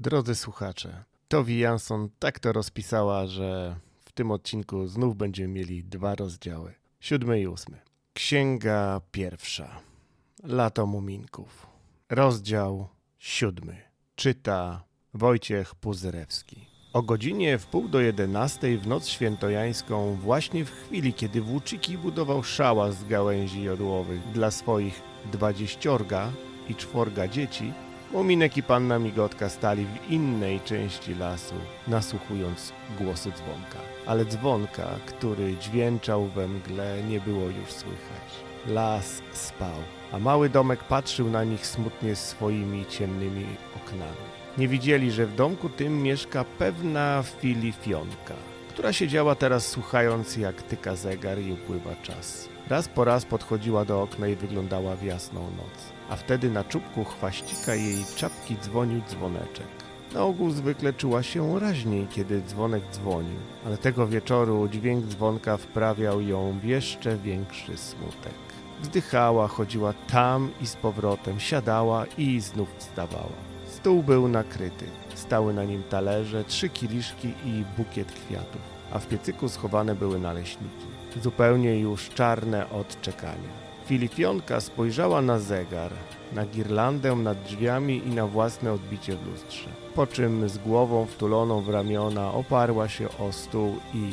Drodzy słuchacze, Towi Jansson tak to rozpisała, że w tym odcinku znów będziemy mieli dwa rozdziały. Siódmy i ósmy. Księga pierwsza. Lato Muminków. Rozdział siódmy. Czyta Wojciech Puzyrewski. O godzinie w pół do jedenastej w noc świętojańską, właśnie w chwili, kiedy Włóczyki budował szałas z gałęzi jodłowych dla swoich dwadzieściorga i czworga dzieci, Muminek i panna Migotka stali w innej części lasu, nasłuchując głosu dzwonka. Ale dzwonka, który dźwięczał we mgle, nie było już słychać. Las spał, a mały domek patrzył na nich smutnie swoimi ciemnymi oknami. Nie widzieli, że w domku tym mieszka pewna filifionka, która siedziała teraz słuchając jak tyka zegar i upływa czas. Raz po raz podchodziła do okna i wyglądała w jasną noc, a wtedy na czubku chwaścika jej czapki dzwonił dzwoneczek. Na ogół zwykle czuła się raźniej, kiedy dzwonek dzwonił, ale tego wieczoru dźwięk dzwonka wprawiał ją w jeszcze większy smutek. Wzdychała, chodziła tam i z powrotem, siadała i znów wstawała. Stół był nakryty. Stały na nim talerze, trzy kieliszki i bukiet kwiatów, a w piecyku schowane były naleśniki, zupełnie już czarne od czekania. Filipionka spojrzała na zegar, na girlandę nad drzwiami i na własne odbicie w lustrze, po czym z głową wtuloną w ramiona oparła się o stół i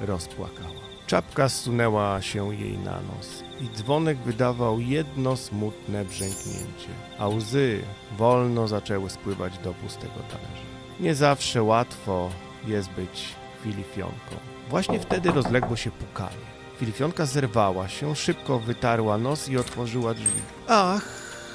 rozpłakała. Czapka zsunęła się jej na nos i dzwonek wydawał jedno smutne brzęknięcie, a łzy wolno zaczęły spływać do pustego talerza. Nie zawsze łatwo jest być filifionką. Właśnie wtedy rozległo się pukanie. Filifionka zerwała się, szybko wytarła nos i otworzyła drzwi. Ach,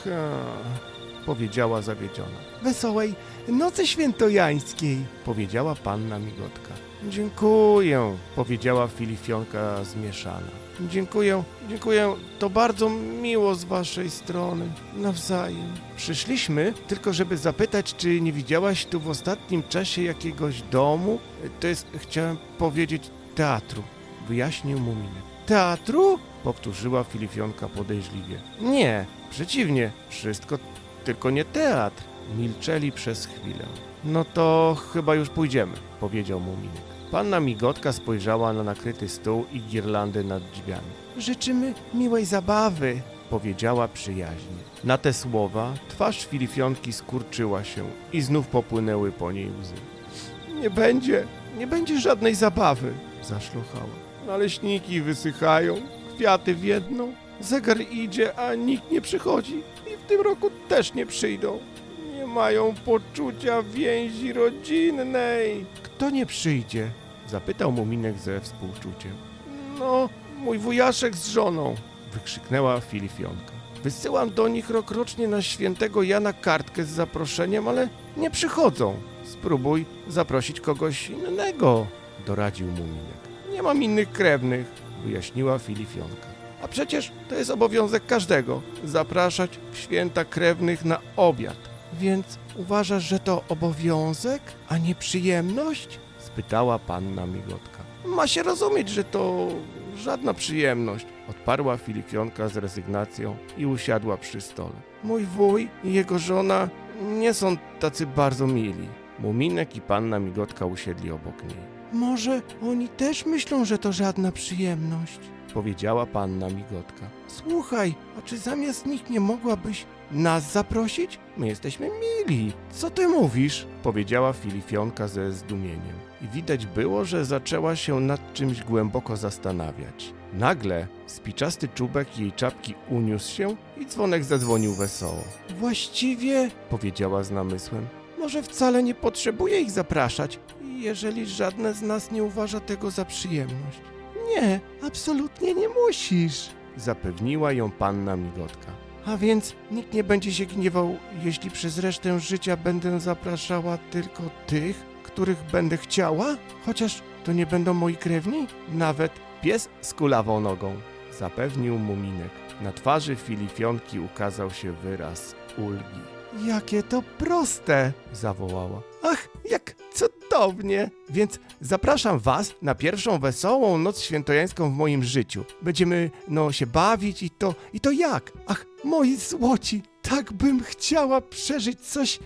a, powiedziała zawiedziona. Wesołej nocy świętojańskiej, powiedziała panna Migotka. Dziękuję, powiedziała Filifionka zmieszana. Dziękuję, dziękuję, to bardzo miło z waszej strony. Nawzajem. Przyszliśmy tylko, żeby zapytać, czy nie widziałaś tu w ostatnim czasie jakiegoś domu? To jest, chciałem powiedzieć, teatru, wyjaśnił Muminek. Teatru? Powtórzyła Filifionka podejrzliwie. Nie, przeciwnie, wszystko tylko nie teatr. Milczeli przez chwilę. No to chyba już pójdziemy, powiedział Muminek. Panna Migotka spojrzała na nakryty stół i girlandy nad drzwiami. Życzymy miłej zabawy, powiedziała przyjaźnie. Na te słowa twarz Filifionki skurczyła się i znów popłynęły po niej łzy. Nie będzie, nie będzie żadnej zabawy, zaszlochała. Naleśniki wysychają, kwiaty wiedną, zegar idzie, a nikt nie przychodzi i w tym roku też nie przyjdą. Nie mają poczucia więzi rodzinnej. Kto nie przyjdzie? Zapytał Muminek ze współczuciem. No, mój wujaszek z żoną, wykrzyknęła Filifionka. Wysyłam do nich rokrocznie na świętego Jana kartkę z zaproszeniem, ale nie przychodzą. Spróbuj zaprosić kogoś innego, doradził Muminek. Nie mam innych krewnych, wyjaśniła Filifionka. A przecież to jest obowiązek każdego zapraszać w święta krewnych na obiad. Więc uważasz, że to obowiązek, a nie przyjemność? spytała panna Migotka. Ma się rozumieć, że to żadna przyjemność, odparła Filipionka z rezygnacją i usiadła przy stole. Mój wuj i jego żona nie są tacy bardzo mili. Muminek i panna Migotka usiedli obok niej. Może oni też myślą, że to żadna przyjemność, powiedziała panna Migotka. Słuchaj, a czy zamiast nich nie mogłabyś nas zaprosić? My jesteśmy mili. Co ty mówisz? Powiedziała Filifionka ze zdumieniem. I widać było, że zaczęła się nad czymś głęboko zastanawiać. Nagle spiczasty czubek jej czapki uniósł się i dzwonek zadzwonił wesoło. Właściwie, powiedziała z namysłem, może wcale nie potrzebuję ich zapraszać, jeżeli żadne z nas nie uważa tego za przyjemność. Nie, absolutnie nie musisz, zapewniła ją panna Migotka. A więc nikt nie będzie się gniewał, jeśli przez resztę życia będę zapraszała tylko tych, których będę chciała? Chociaż to nie będą moi krewni? Nawet pies z kulawą nogą, zapewnił Muminek. Na twarzy Filifionki ukazał się wyraz ulgi. Jakie to proste! zawołała. Ach, jak cudownie! Więc zapraszam was na pierwszą wesołą noc świętojańską w moim życiu. Będziemy, no, się bawić i to, i to jak? Ach, moi złoci, tak bym chciała przeżyć coś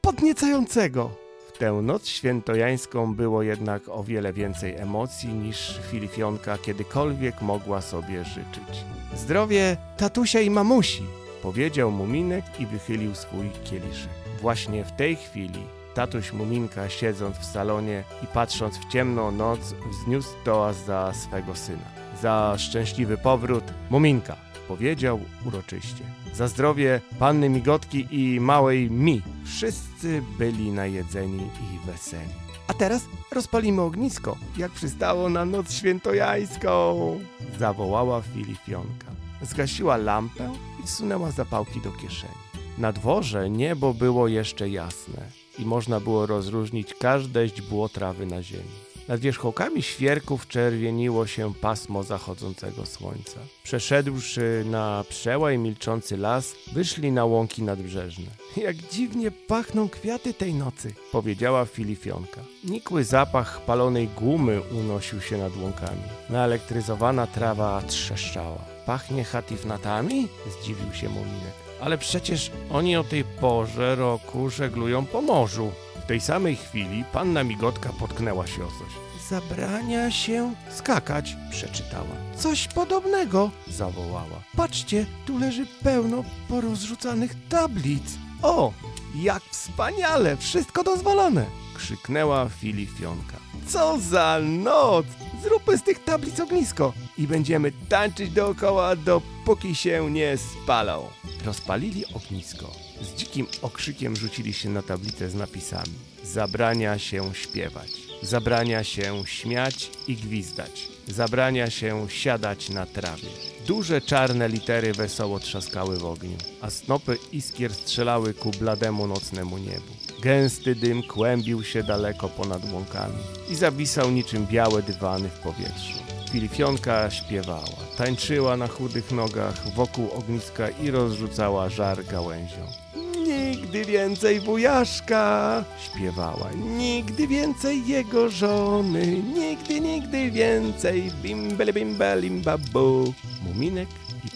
podniecającego. W tę noc świętojańską było jednak o wiele więcej emocji niż Filifionka kiedykolwiek mogła sobie życzyć. Zdrowie tatusia i mamusi, powiedział Muminek i wychylił swój kieliszek. Właśnie w tej chwili tatuś Muminka siedząc w salonie i patrząc w ciemną noc wzniósł toast za swego syna. Za szczęśliwy powrót Muminka, powiedział uroczyście. Za zdrowie panny Migotki i małej Mi. Wszyscy byli najedzeni i weseli. A teraz rozpalimy ognisko, jak przystało na noc świętojańską, zawołała Filifionka. Zgasiła lampę i wsunęła zapałki do kieszeni. Na dworze niebo było jeszcze jasne i można było rozróżnić każde źdźbło trawy na ziemi. Nad wierzchołkami świerków czerwieniło się pasmo zachodzącego słońca. Przeszedłszy na przełaj milczący las, wyszli na łąki nadbrzeżne. Jak dziwnie pachną kwiaty tej nocy, powiedziała Filifionka. Nikły zapach palonej gumy unosił się nad łąkami. Naelektryzowana trawa trzeszczała. Pachnie hatifnatami? Zdziwił się Muminek. Ale przecież oni o tej porze roku żeglują po morzu. W tej samej chwili panna Migotka potknęła się o coś. Zabrania się skakać, przeczytała. Coś podobnego, zawołała. Patrzcie, tu leży pełno porozrzucanych tablic. O, jak wspaniale, wszystko dozwolone, krzyknęła Filifionka. Co za noc! Zróbmy z tych tablic ognisko i będziemy tańczyć dookoła, dopóki się nie spalą. Rozpalili ognisko. Z dzikim okrzykiem rzucili się na tablicę z napisami. Zabrania się śpiewać. Zabrania się śmiać i gwizdać. Zabrania się siadać na trawie. Duże czarne litery wesoło trzaskały w ogniu, a snopy iskier strzelały ku blademu nocnemu niebu. Gęsty dym kłębił się daleko ponad łąkami i zawisał niczym białe dywany w powietrzu. Filifionka śpiewała, tańczyła na chudych nogach wokół ogniska i rozrzucała żar gałęzią. Nigdy więcej wujaszka, śpiewała. Nigdy więcej jego żony, nigdy, nigdy więcej bimbele bimbelim babu. Muminek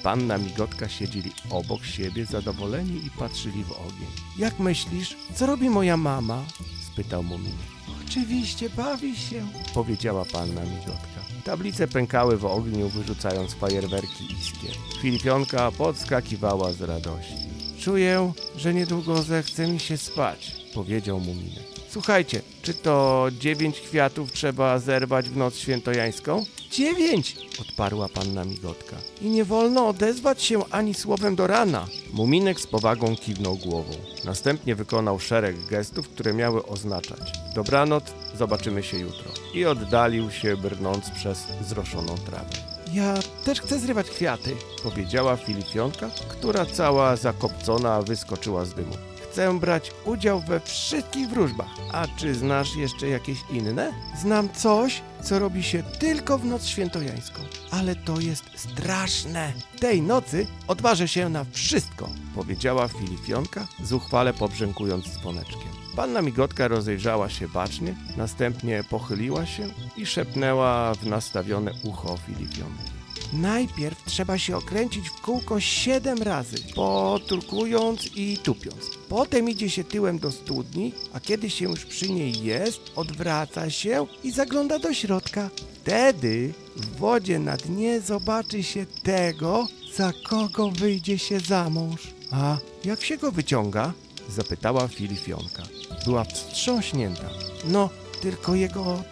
panna Migotka siedzieli obok siebie zadowoleni i patrzyli w ogień. Jak myślisz, co robi moja mama? spytał Muminek. Oczywiście bawi się, powiedziała panna Migotka. Tablice pękały w ogniu, wyrzucając fajerwerki iskier. Filipionka podskakiwała z radości. Czuję, że niedługo zechce mi się spać, powiedział Muminek. Słuchajcie, czy to dziewięć kwiatów trzeba zerwać w noc świętojańską? Dziewięć! odparła panna Migotka. I nie wolno odezwać się ani słowem do rana. Muminek z powagą kiwnął głową. Następnie wykonał szereg gestów, które miały oznaczać dobranoc, zobaczymy się jutro. I oddalił się, brnąc przez zroszoną trawę. Ja też chcę zrywać kwiaty, powiedziała Filifionka, która cała zakopcona wyskoczyła z dymu. Chcę brać udział we wszystkich wróżbach. A czy znasz jeszcze jakieś inne? Znam coś, co robi się tylko w noc świętojańską. Ale to jest straszne. Tej nocy odważę się na wszystko, powiedziała Filifionka, zuchwale pobrzękując dzwoneczkiem. Panna Migotka rozejrzała się bacznie, następnie pochyliła się i szepnęła w nastawione ucho Filifionki. Najpierw trzeba się okręcić w kółko siedem razy, poturkując i tupiąc. Potem idzie się tyłem do studni, a kiedy się już przy niej jest, odwraca się i zagląda do środka. Wtedy w wodzie na dnie zobaczy się tego, za kogo wyjdzie się za mąż. A jak się go wyciąga? Zapytała Filifionka. Była wstrząśnięta. No, tylko jego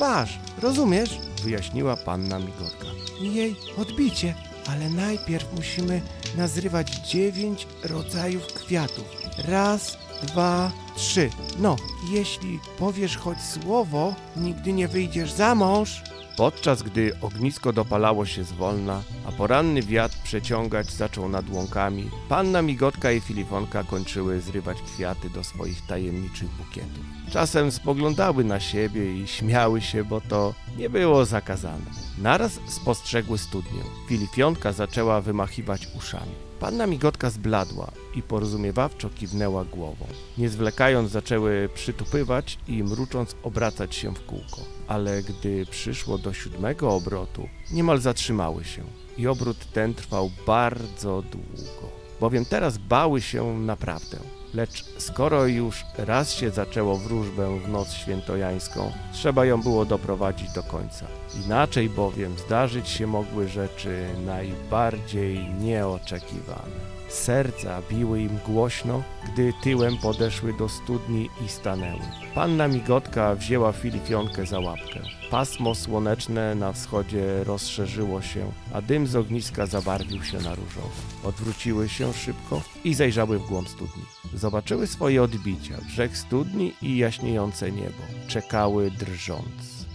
twarz, rozumiesz? Wyjaśniła panna Migotka. Jej odbicie, ale najpierw musimy nazrywać dziewięć rodzajów kwiatów. Raz, dwa, trzy. No, jeśli powiesz choć słowo, nigdy nie wyjdziesz za mąż. Podczas gdy ognisko dopalało się zwolna, a poranny wiatr przeciągać zaczął nad łąkami, panna Migotka i Filifonka kończyły zrywać kwiaty do swoich tajemniczych bukietów. Czasem spoglądały na siebie i śmiały się, bo to nie było zakazane. Naraz spostrzegły studnię. Filipionka zaczęła wymachiwać uszami. Panna Migotka zbladła i porozumiewawczo kiwnęła głową. Nie zwlekając zaczęły przytupywać i mrucząc obracać się w kółko. Ale gdy przyszło do siódmego obrotu, niemal zatrzymały się i obrót ten trwał bardzo długo. Bowiem teraz bały się naprawdę. Lecz skoro już raz się zaczęło wróżbę w noc świętojańską, trzeba ją było doprowadzić do końca. Inaczej bowiem zdarzyć się mogły rzeczy najbardziej nieoczekiwane. Serca biły im głośno, gdy tyłem podeszły do studni i stanęły. Panna Migotka wzięła Filipionkę za łapkę. Pasmo słoneczne na wschodzie rozszerzyło się, a dym z ogniska zabarwił się na różowo. Odwróciły się szybko i zajrzały w głąb studni. Zobaczyły swoje odbicia, brzeg studni i jaśniejące niebo. Czekały drżąc.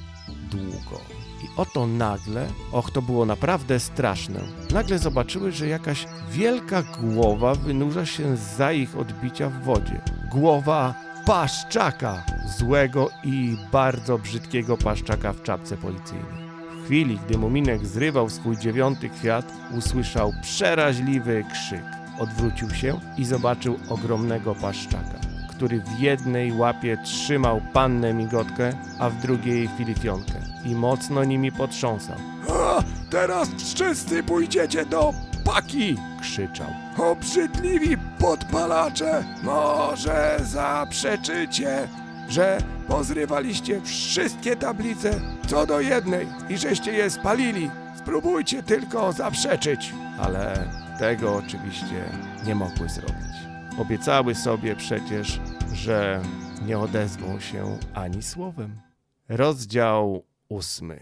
Długo. I oto nagle, och to było naprawdę straszne, nagle zobaczyły, że jakaś wielka głowa wynurza się za ich odbicia w wodzie. Głowa paszczaka, złego i bardzo brzydkiego paszczaka w czapce policyjnej. W chwili, gdy Muminek zrywał swój dziewiąty kwiat, usłyszał przeraźliwy krzyk. Odwrócił się i zobaczył ogromnego paszczaka, który w jednej łapie trzymał pannę migotkę, a w drugiej filifionkę i mocno nimi potrząsał. A, teraz wszyscy pójdziecie do paki! Krzyczał. Obrzydliwi podpalacze! Może zaprzeczycie, że pozrywaliście wszystkie tablice co do jednej i żeście je spalili. Spróbujcie tylko zaprzeczyć. ale tego oczywiście nie mogły zrobić. Obiecały sobie przecież, że nie odezwą się ani słowem. Rozdział ósmy.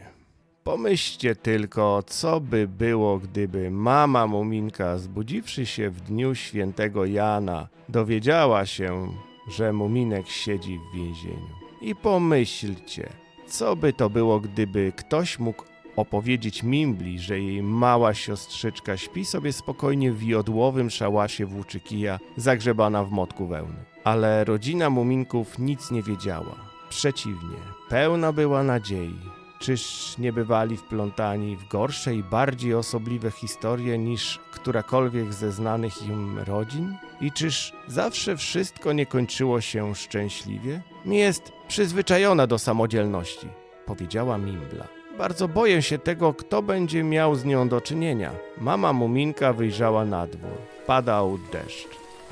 Pomyślcie tylko, co by było, gdyby mama Muminka, zbudziwszy się w dniu świętego Jana, dowiedziała się, że Muminek siedzi w więzieniu. I pomyślcie, co by to było, gdyby ktoś mógł opowiedzieć Mimbli, że jej mała siostrzyczka śpi sobie spokojnie w jodłowym szałasie włóczykija, zagrzebana w motku wełny. Ale rodzina Muminków nic nie wiedziała. Przeciwnie, pełna była nadziei. Czyż nie bywali wplątani w gorsze i bardziej osobliwe historie niż którakolwiek ze znanych im rodzin? I czyż zawsze wszystko nie kończyło się szczęśliwie? Jest przyzwyczajona do samodzielności, powiedziała Mimbla. Bardzo boję się tego, kto będzie miał z nią do czynienia. Mama Muminka wyjrzała na dwór. Padał deszcz.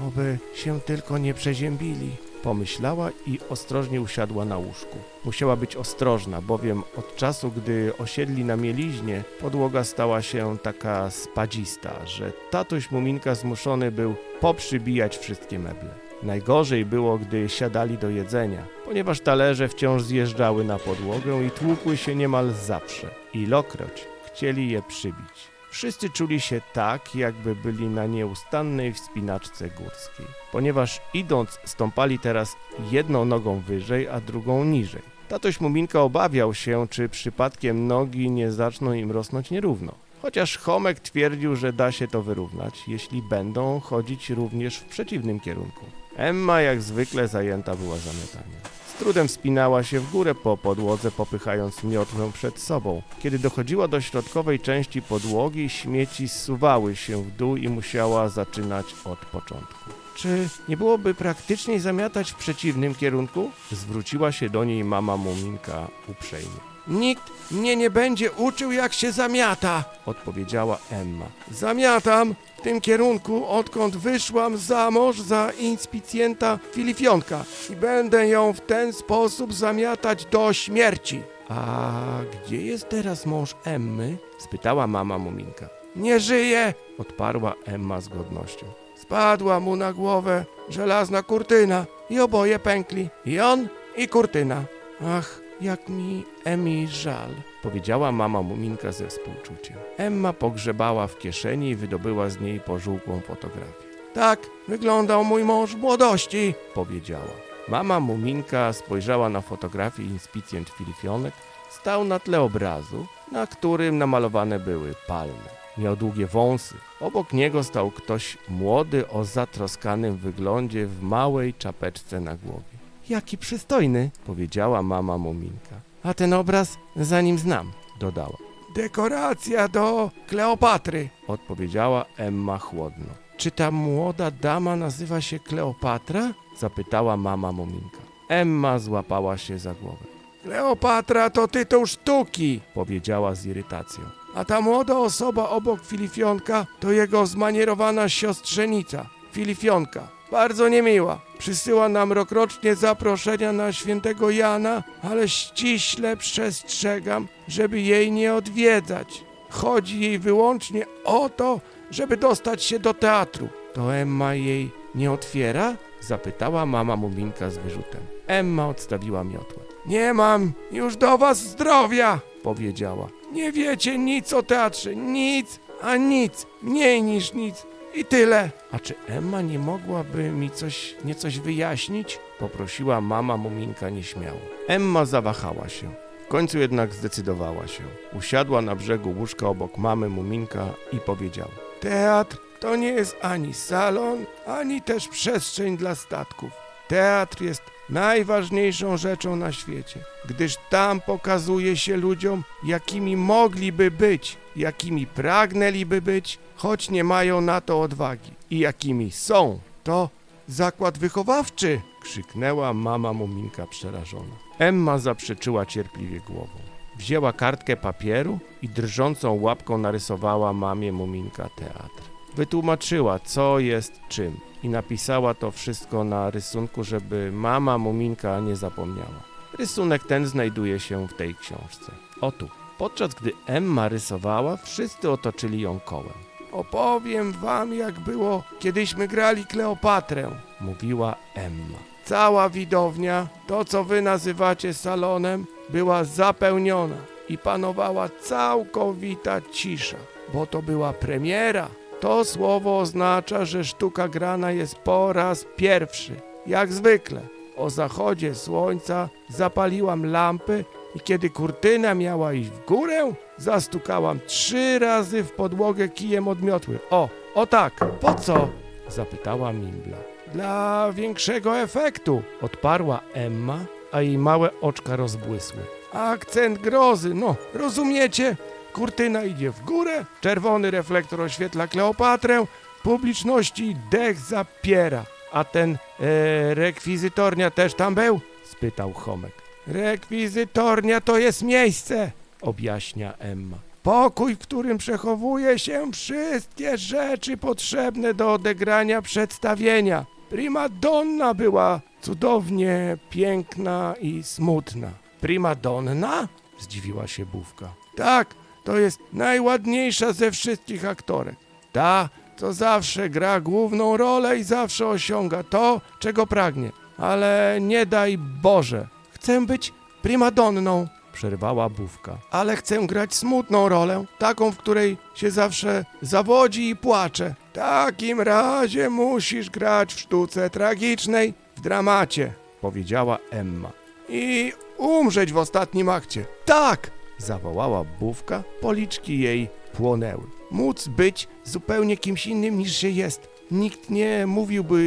Oby się tylko nie przeziębili, pomyślała i ostrożnie usiadła na łóżku. Musiała być ostrożna, bowiem od czasu, gdy osiedli na mieliźnie, podłoga stała się taka spadzista, że tatuś Muminka zmuszony był poprzybijać wszystkie meble. Najgorzej było, gdy siadali do jedzenia, ponieważ talerze wciąż zjeżdżały na podłogę i tłukły się niemal zawsze. Ilokroć chcieli je przybić. Wszyscy czuli się tak, jakby byli na nieustannej wspinaczce górskiej, ponieważ idąc stąpali teraz jedną nogą wyżej, a drugą niżej. Tatoś Muminka obawiał się, czy przypadkiem nogi nie zaczną im rosnąć nierówno. Chociaż Chomek twierdził, że da się to wyrównać, jeśli będą chodzić również w przeciwnym kierunku. Emma jak zwykle zajęta była zamiotaniem. Trudem wspinała się w górę po podłodze, popychając miotłę przed sobą. Kiedy dochodziła do środkowej części podłogi, śmieci zsuwały się w dół i musiała zaczynać od początku. Czy nie byłoby praktyczniej zamiatać w przeciwnym kierunku? Zwróciła się do niej mama Muminka uprzejmie. Nikt mnie nie będzie uczył, jak się zamiata, Odpowiedziała Emma. Zamiatam w tym kierunku, odkąd wyszłam za mąż za inspicjenta Filifionka i będę ją w ten sposób zamiatać do śmierci. A gdzie jest teraz mąż Emmy? spytała mama Muminka. Nie żyje, Odparła Emma z godnością. spadła mu na głowę żelazna kurtyna i oboje pękli. I on, i kurtyna. Ach, jak mi Emi żal. Powiedziała mama Muminka ze współczuciem. Emma pogrzebała w kieszeni i wydobyła z niej pożółkłą fotografię. Tak wyglądał mój mąż w młodości. Powiedziała. Mama Muminka spojrzała na fotografię inspicjent Filifionek. Stał na tle obrazu, na którym namalowane były palmy. Miał długie wąsy. Obok niego stał ktoś młody o zatroskanym wyglądzie w małej czapeczce na głowie. Jaki przystojny, powiedziała mama Muminka. A ten obraz za nim znam, dodała. Dekoracja do Kleopatry. Odpowiedziała Emma chłodno. Czy ta młoda dama nazywa się Kleopatra? Zapytała mama Muminka. Emma złapała się za głowę. Kleopatra to tytuł sztuki, Powiedziała z irytacją. a ta młoda osoba obok Filifionka to jego zmanierowana siostrzenica, Filifionka. Bardzo niemiła. Przysyła nam rokrocznie zaproszenia na świętego Jana, ale ściśle przestrzegam, żeby jej nie odwiedzać. Chodzi jej wyłącznie o to, żeby dostać się do teatru. To Emma jej nie otwiera? Zapytała mama Muminka z wyrzutem. Emma odstawiła miotłę. Nie mam już do was zdrowia, powiedziała. Nie wiecie nic o teatrze, nic, a nic, mniej niż nic. I tyle. A czy Emma nie mogłaby mi coś, niecoś wyjaśnić? Poprosiła mama Muminka nieśmiało. Emma zawahała się. W końcu jednak zdecydowała się. Usiadła na brzegu łóżka obok mamy Muminka i powiedziała: Teatr to nie jest ani salon, ani też przestrzeń dla statków. Teatr jest najważniejszą rzeczą na świecie, gdyż tam pokazuje się ludziom, jakimi mogliby być, jakimi pragnęliby być, choć nie mają na to odwagi, i jakimi są. To zakład wychowawczy! krzyknęła mama Muminka przerażona. Emma zaprzeczyła cierpliwie głową. Wzięła kartkę papieru i drżącą łapką narysowała mamie Muminka teatr. Wytłumaczyła, co jest czym i napisała to wszystko na rysunku, żeby mama Muminka nie zapomniała. Rysunek ten znajduje się w tej książce. O tu. Podczas gdy Emma rysowała, wszyscy otoczyli ją kołem. Opowiem wam, jak było, kiedyśmy grali Kleopatrę, mówiła Emma. Cała widownia, to co wy nazywacie salonem, była zapełniona i panowała całkowita cisza, bo to była premiera. To słowo oznacza, że sztuka grana jest po raz pierwszy. Jak zwykle, o zachodzie słońca zapaliłam lampy i kiedy kurtyna miała iść w górę, zastukałam trzy razy w podłogę kijem od miotły. O, o tak, po co? Zapytała Mimbla. Dla większego efektu, odparła Emma, a jej małe oczka rozbłysły. Akcent grozy, no, rozumiecie? Kurtyna idzie w górę, czerwony reflektor oświetla Kleopatrę, publiczności dech zapiera. A ten e, rekwizytornia też tam był? spytał Chomek. Rekwizytornia to jest miejsce, objaśnia Emma. Pokój, w którym przechowuje się wszystkie rzeczy potrzebne do odegrania przedstawienia. Prima donna była cudownie piękna i smutna. Prima donna? Zdziwiła się Bówka. Tak, to jest najładniejsza ze wszystkich aktorek. Ta, co zawsze gra główną rolę i zawsze osiąga to, czego pragnie. Ale nie daj Boże, chcę być primadonną, przerwała Bówka. Ale chcę grać smutną rolę, taką, w której się zawsze zawodzi i płacze. W takim razie musisz grać w sztuce tragicznej, w dramacie, powiedziała Emma. I umrzeć w ostatnim akcie. Tak! Zawołała Bówka, policzki jej płonęły. Móc być zupełnie kimś innym niż się jest. Nikt nie mówiłby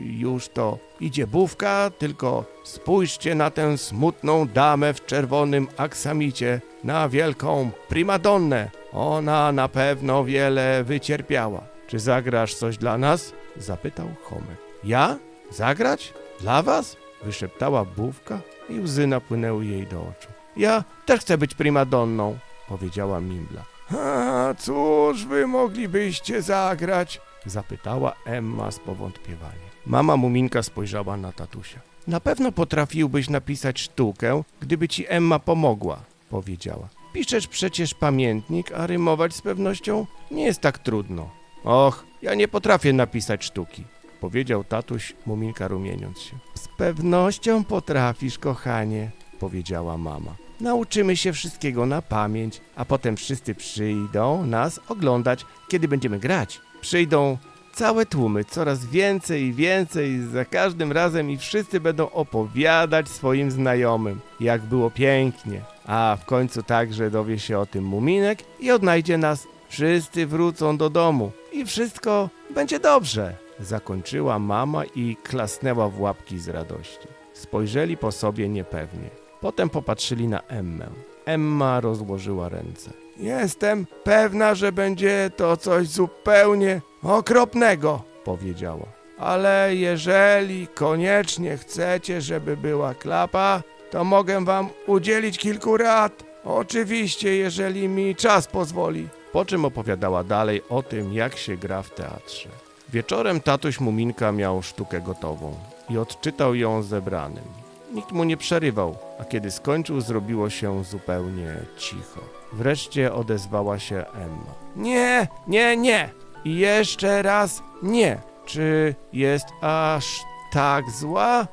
już to. Idzie Bówka, tylko spójrzcie na tę smutną damę w czerwonym aksamicie, na wielką primadonnę. Ona na pewno wiele wycierpiała. Czy zagrasz coś dla nas? zapytał Chomek. Ja? Zagrać? Dla was? wyszeptała Bówka i łzy napłynęły jej do oczu. Ja też chcę być primadonną, powiedziała Mimbla. A cóż wy moglibyście zagrać? zapytała Emma z powątpiewaniem. Mama Muminka spojrzała na tatusia. Na pewno potrafiłbyś napisać sztukę, gdyby ci Emma pomogła, powiedziała. Piszesz przecież pamiętnik, a rymować z pewnością nie jest tak trudno. Och, ja nie potrafię napisać sztuki, powiedział tatuś, Muminka rumieniąc się. Z pewnością potrafisz, kochanie, powiedziała mama. Nauczymy się wszystkiego na pamięć, a potem wszyscy przyjdą nas oglądać, kiedy będziemy grać. Przyjdą całe tłumy, coraz więcej i więcej za każdym razem i wszyscy będą opowiadać swoim znajomym, jak było pięknie. A w końcu także dowie się o tym Muminek i odnajdzie nas. Wszyscy wrócą do domu i wszystko będzie dobrze. Zakończyła mama i klasnęła w łapki z radości. Spojrzeli po sobie niepewnie. Potem popatrzyli na Emmę. Emma rozłożyła ręce. Jestem pewna, że będzie to coś zupełnie okropnego, powiedziała. Ale jeżeli koniecznie chcecie, żeby była klapa, to mogę wam udzielić kilku rad. Oczywiście, jeżeli mi czas pozwoli. Po czym opowiadała dalej o tym, jak się gra w teatrze. Wieczorem tatuś Muminka miał sztukę gotową i odczytał ją zebranym. Nikt mu nie przerywał, a kiedy skończył, zrobiło się zupełnie cicho. Wreszcie odezwała się Emma. Nie, nie, nie. I jeszcze raz nie. Czy jest aż tak zła?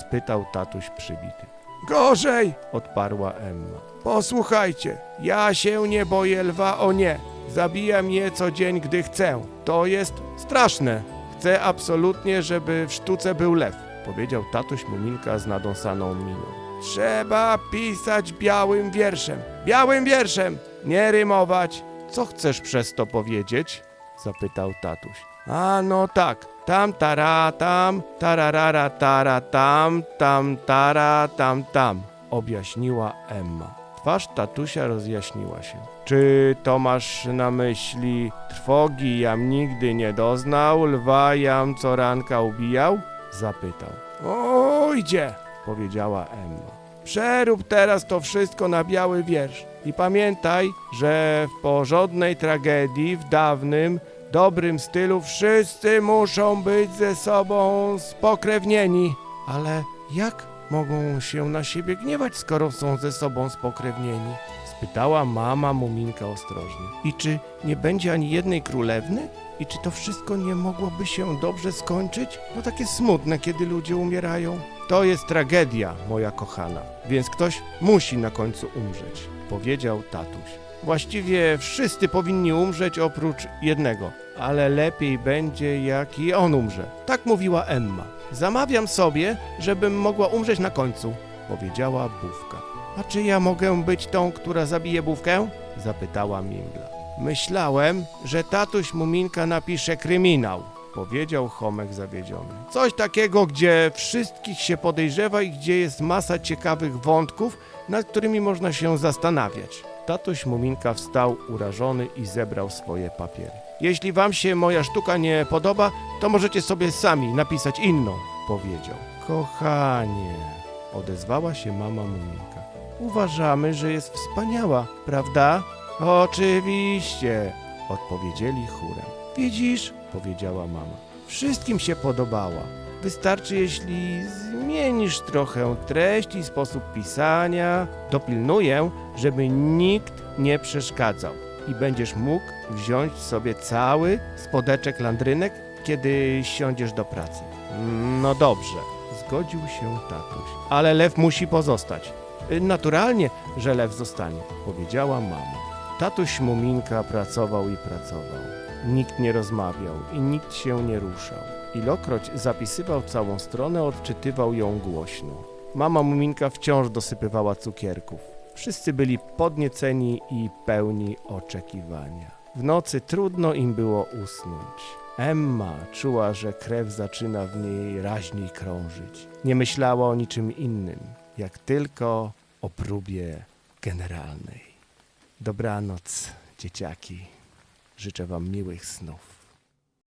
spytał tatuś przybity. Gorzej. Odparła Emma. Posłuchajcie, ja się nie boję lwa, o nie. Zabijam je co dzień, gdy chcę. To jest straszne. Chcę absolutnie, żeby w sztuce był lew. Powiedział tatuś Muminka z nadąsaną miną. Trzeba pisać białym wierszem. Białym wierszem, nie rymować. Co chcesz przez to powiedzieć? zapytał tatuś. A no tak, tam tara tam, tararara tara tam, tam tara tam tam. objaśniła Emma. Twarz tatusia rozjaśniła się. Czy to masz na myśli trwogi jam nigdy nie doznał, lwa jam co ranka ubijał? Zapytał. Ojdzie, Powiedziała Emma. przerób teraz to wszystko na biały wiersz. I pamiętaj, że w porządnej tragedii, w dawnym, dobrym stylu wszyscy muszą być ze sobą spokrewnieni. Ale jak mogą się na siebie gniewać, skoro są ze sobą spokrewnieni? Spytała mama Muminka ostrożnie. I czy nie będzie ani jednej królewny? I czy to wszystko nie mogłoby się dobrze skończyć? No takie smutne, kiedy ludzie umierają. To jest tragedia, moja kochana, więc ktoś musi na końcu umrzeć, powiedział tatuś. Właściwie wszyscy powinni umrzeć oprócz jednego, ale lepiej będzie, jak i on umrze. Tak mówiła Emma. Zamawiam sobie, żebym mogła umrzeć na końcu, powiedziała Bówka. A czy ja mogę być tą, która zabije Bówkę? zapytała Mingla. Myślałem, że tatuś Muminka napisze kryminał, powiedział Homek zawiedziony. Coś takiego, gdzie wszystkich się podejrzewa i gdzie jest masa ciekawych wątków, nad którymi można się zastanawiać. Tatuś Muminka wstał urażony i zebrał swoje papiery. Jeśli wam się moja sztuka nie podoba, to możecie sobie sami napisać inną, powiedział. Kochanie, odezwała się mama Muminka. Uważamy, że jest wspaniała, prawda? Oczywiście, odpowiedzieli chórem. Widzisz, powiedziała mama. Wszystkim się podobała. Wystarczy, jeśli zmienisz trochę treść i sposób pisania. Dopilnuję, żeby nikt nie przeszkadzał i będziesz mógł wziąć sobie cały spodeczek landrynek, kiedy siądziesz do pracy. No dobrze, zgodził się tatuś. Ale lew musi pozostać. Y, Naturalnie, że lew zostanie, powiedziała mama. Tatuś Muminka pracował i pracował. Nikt nie rozmawiał i nikt się nie ruszał. Ilokroć zapisywał całą stronę, odczytywał ją głośno. Mama Muminka wciąż dosypywała cukierków. Wszyscy byli podnieceni i pełni oczekiwania. W nocy trudno im było usnąć. Emma czuła, że krew zaczyna w niej raźniej krążyć. Nie myślała o niczym innym, jak tylko o próbie generalnej. Dobranoc, dzieciaki. Życzę wam miłych snów.